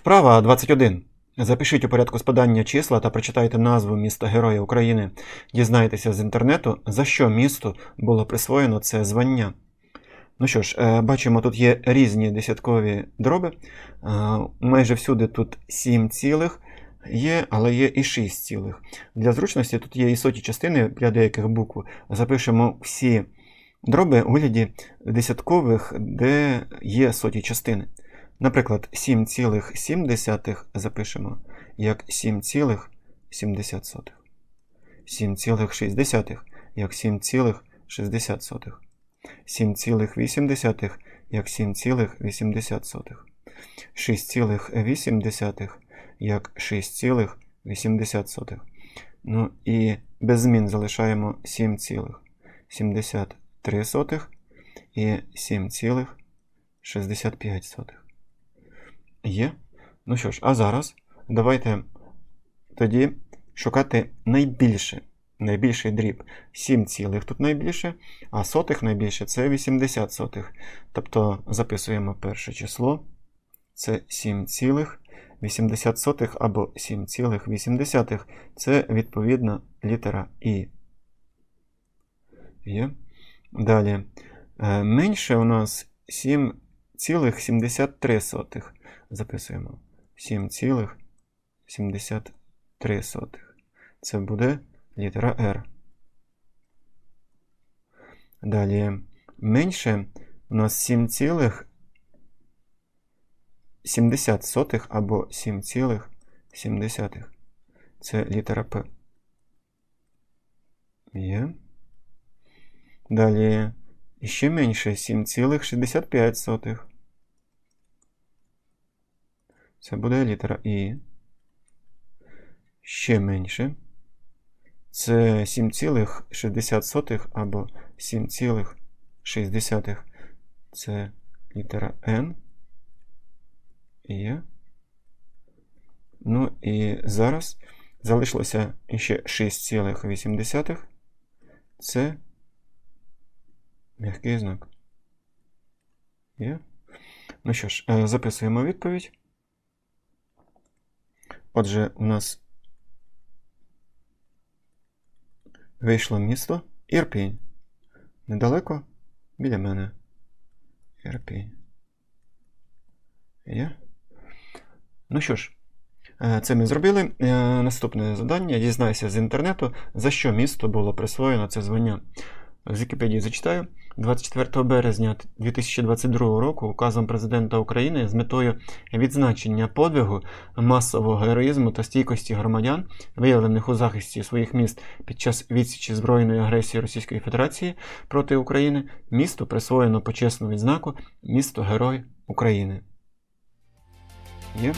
Вправа 21. Запишіть у порядку спадання числа та прочитайте назву міста Героя України. Дізнайтеся з інтернету, за що місту було присвоєно це звання. Ну що ж, е, бачимо, тут є різні десяткові дроби. Е, Майже всюди тут 7 цілих є, але є і 6 цілих. Для зручності тут є і соті частини для деяких букв. Запишемо всі дроби у вигляді десяткових, де є соті частини. Наприклад, 7,7 запишемо як 7,70. 7,6 як 7,60. 7,8 як 7,80. 6,8 як 6,80. Ну і без змін залишаємо 7,73 і 7,65. Є. Ну що ж, а зараз давайте тоді шукати найбільше. Найбільший дріб 7 цілих тут найбільше, а сотих найбільше це 80 сотих. Тобто записуємо перше число. Це 7 цілих 80 сотих або 7,8. Це відповідна літера І. Є. Далі. Е, Менше у нас 7,73 записуємо 7,73. Це буде літера R. Далі менше у нас 7,70 або 7,7. Це літера П. Є. Далі ще менше 7,65. Це буде літера І. Ще менше. Це 7,60 або 7,6. Це літера N. Є. Ну і зараз залишилося ще 6,8. Це м'який знак. Є. Ну що ж, е, записуємо відповідь. Отже, у нас вийшло місто Ірпінь. Недалеко біля мене. Ірпінь. Є? Ну що ж, е, це ми зробили. Е, Наступне завдання. Дізнайся з інтернету, за що місто було присвоєно це звання. З Вікіпедії зачитаю. 24 березня 2022 року указом президента України з метою відзначення подвигу, масового героїзму та стійкості громадян, виявлених у захисті своїх міст під час відсічі збройної агресії Російської Федерації проти України, місту присвоєно почесну відзнаку Місто Герой України. Є?